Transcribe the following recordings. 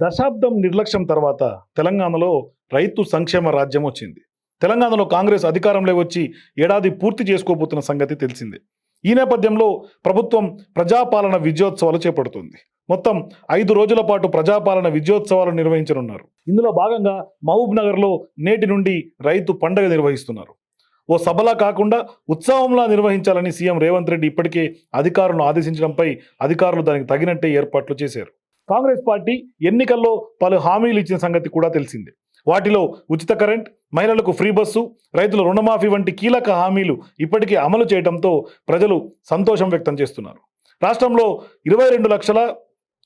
దశాబ్దం నిర్లక్ష్యం తర్వాత తెలంగాణలో రైతు సంక్షేమ రాజ్యం వచ్చింది. తెలంగాణలో కాంగ్రెస్ అధికారంలో వచ్చి ఏడాది పూర్తి చేసుకోబోతున్న సంగతి తెలిసిందే. ఈ నేపథ్యంలో ప్రభుత్వం ప్రజాపాలన విజయోత్సవాలు చేపడుతుంది. మొత్తం ఐదు రోజుల పాటు ప్రజాపాలన విజయోత్సవాలు నిర్వహించనున్నారు. ఇందులో భాగంగా మహబూబ్ నగర్లో నేటి నుండి రైతు పండగ నిర్వహిస్తున్నారు. ఓ సభలా కాకుండా ఉత్సవంలా నిర్వహించాలని సీఎం రేవంత్ రెడ్డి ఇప్పటికే అధికారులను ఆదేశించడంపై అధికారులు దానికి తగినట్టే ఏర్పాట్లు చేశారు. కాంగ్రెస్ పార్టీ ఎన్నికల్లో పలు హామీలు ఇచ్చిన సంగతి కూడా తెలిసిందే. వాటిలో ఉచిత కరెంట్ మహిళలకు ఫ్రీ బస్సు రైతుల రుణమాఫీ వంటి కీలక హామీలు ఇప్పటికే అమలు చేయడంతో ప్రజలు సంతోషం వ్యక్తం చేస్తున్నారు. రాష్ట్రంలో ఇరవై రెండు లక్షల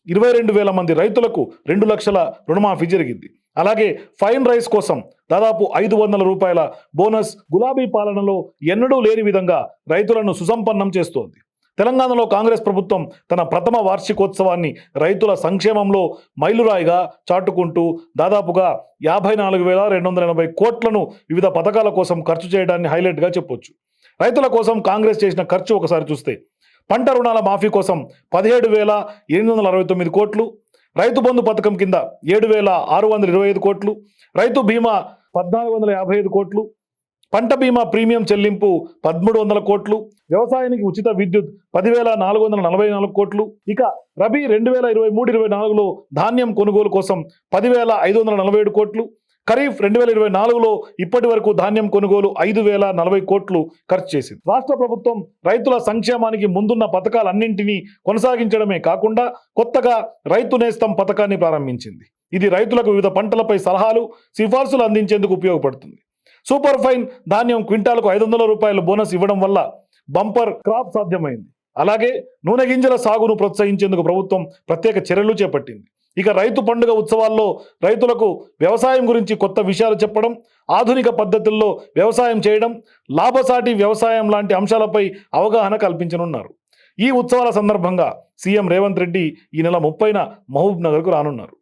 ఇరవై రెండు వేల మంది రైతులకు రెండు లక్షల రుణమాఫీ జరిగింది. అలాగే ఫైన్ రైస్ కోసం దాదాపు ఐదు వందల రూపాయల బోనస్ గులాబీ పాలనలో ఎన్నడూ లేని విధంగా రైతులను సుసంపన్నం చేస్తోంది. తెలంగాణలో కాంగ్రెస్ ప్రభుత్వం తన ప్రథమ వార్షికోత్సవాన్ని రైతుల సంక్షేమంలో మైలురాయిగా చాటుకుంటూ దాదాపుగా యాభై నాలుగు వేల రెండు వందల ఎనభై కోట్లను వివిధ పథకాల కోసం ఖర్చు చేయడాన్ని హైలైట్గా చెప్పొచ్చు. రైతుల కోసం కాంగ్రెస్ చేసిన ఖర్చు ఒకసారి చూస్తే పంట రుణాల మాఫీ కోసం పదిహేడు వేల ఎనిమిది వందల అరవై తొమ్మిది కోట్లు రైతు బంధు పథకం కింద ఏడు వేల ఆరు వందల ఇరవై ఐదు కోట్లు రైతు బీమా పద్నాలుగు వందల యాభై ఐదు కోట్లు పంట బీమా ప్రీమియం చెల్లింపు పదమూడు వందల కోట్లు వ్యవసాయానికి ఉచిత విద్యుత్ పదివేల నాలుగు వందల నలభై నాలుగు కోట్లు ఇక రబీ రెండు వేల ఇరవై మూడు ఇరవై నాలుగులో ధాన్యం కొనుగోలు కోసం పదివేల ఐదు వందల నలభై ఏడు కోట్లు ఖరీఫ్ రెండు వేల ఇరవై నాలుగులో ఇప్పటి వరకు ధాన్యం కొనుగోలు ఐదు వేల నలభై కోట్లు ఖర్చు చేసింది. రాష్ట్ర ప్రభుత్వం రైతుల సంక్షేమానికి ముందున్న పథకాలన్నింటినీ కొనసాగించడమే కాకుండా కొత్తగా రైతు నేస్తం పథకాన్ని ప్రారంభించింది. ఇది రైతులకు వివిధ పంటలపై సలహాలు సిఫార్సులు అందించేందుకు ఉపయోగపడుతుంది. సూపర్ ఫైన్ ధాన్యం క్వింటాల్కు ఐదు వందల రూపాయల బోనస్ ఇవ్వడం వల్ల బంపర్ క్రాప్ సాధ్యమైంది. అలాగే నూనె గింజల సాగును ప్రోత్సహించేందుకు ప్రభుత్వం ప్రత్యేక చర్యలు చేపట్టింది. ఇక రైతు పండుగ ఉత్సవాల్లో రైతులకు వ్యవసాయం గురించి కొత్త విషయాలు చెప్పడం ఆధునిక పద్ధతుల్లో వ్యవసాయం చేయడం లాభసాటి వ్యవసాయం లాంటి అంశాలపై అవగాహన కల్పించనున్నారు. ఈ ఉత్సవాల సందర్భంగా సీఎం రేవంత్ రెడ్డి ఈ నెల ముప్పైన మహబూబ్ నగర్కు రానున్నారు.